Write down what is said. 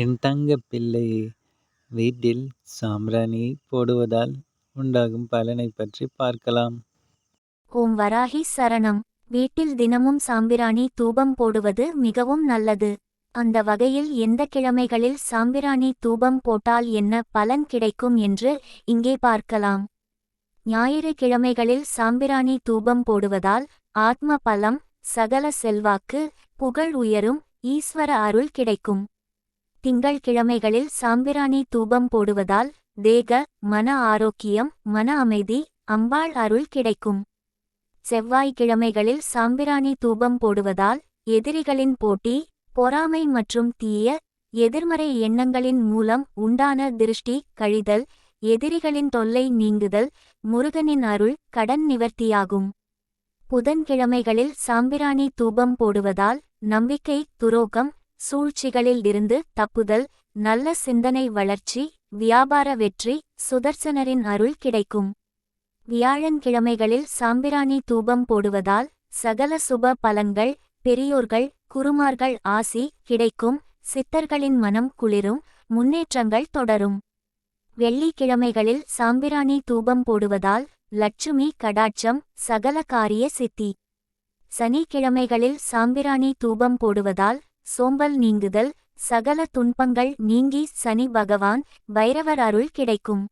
என் தங்கப் பிள்ளையே வீட்டில் சாம்பிராணி போடுவதால் உண்டாகும் பலனை பற்றி பார்க்கலாம். ஓம் வராகி சரணம் வீட்டில் தினமும் சாம்பிராணி தூபம் போடுவது மிகவும் நல்லது. அந்த வகையில் எந்த கிழமைகளில் சாம்பிராணி தூபம் போட்டால் என்ன பலன் கிடைக்கும் என்று இங்கே பார்க்கலாம். ஞாயிறு கிழமைகளில் சாம்பிராணி தூபம் போடுவதால் ஆத்ம பலம் சகல செல்வாக்கு புகழ் உயரும் ஈஸ்வர அருள் கிடைக்கும். திங்கள்கிழமைகளில் சாம்பிராணி தூபம் போடுவதால் தேக மன ஆரோக்கியம் மன அமைதி அம்பாள் அருள் கிடைக்கும். செவ்வாய்க்கிழமைகளில் சாம்பிராணி தூபம் போடுவதால் எதிரிகளின் போட்டி பொறாமை மற்றும் தீய எதிர்மறை எண்ணங்களின் மூலம் உண்டான திருஷ்டி கழிதல் எதிரிகளின் தொல்லை நீங்குதல் முருகனின் அருள் கடன் நிவர்த்தியாகும். புதன்கிழமைகளில் சாம்பிராணி தூபம் போடுவதால் நம்பிக்கை துரோகம் சூழ்ச்சிகளில் இருந்து தப்புதல் நல்ல சிந்தனை வளர்ச்சி வியாபார வெற்றி சுதர்சனரின் அருள் கிடைக்கும். வியாழன் கிழமைகளில் சாம்பிராணி தூபம் போடுவதால் சகல சுப பலன்கள் பெரியோர்கள் குருமார்கள் ஆசி கிடைக்கும் சித்தர்களின் மனம் குளிரும் முன்னேற்றங்கள் தொடரும். வெள்ளிக்கிழமைகளில் சாம்பிராணி தூபம் போடுவதால் லட்சுமி கடாட்சம் சகல காரிய சித்தி. சனிக்கிழமைகளில் சாம்பிராணி தூபம் போடுவதால் சோம்பல் நீங்குதல் சகல துன்பங்கள் நீங்கி சனி பகவான் பைரவர் அருள் கிடைக்கும்.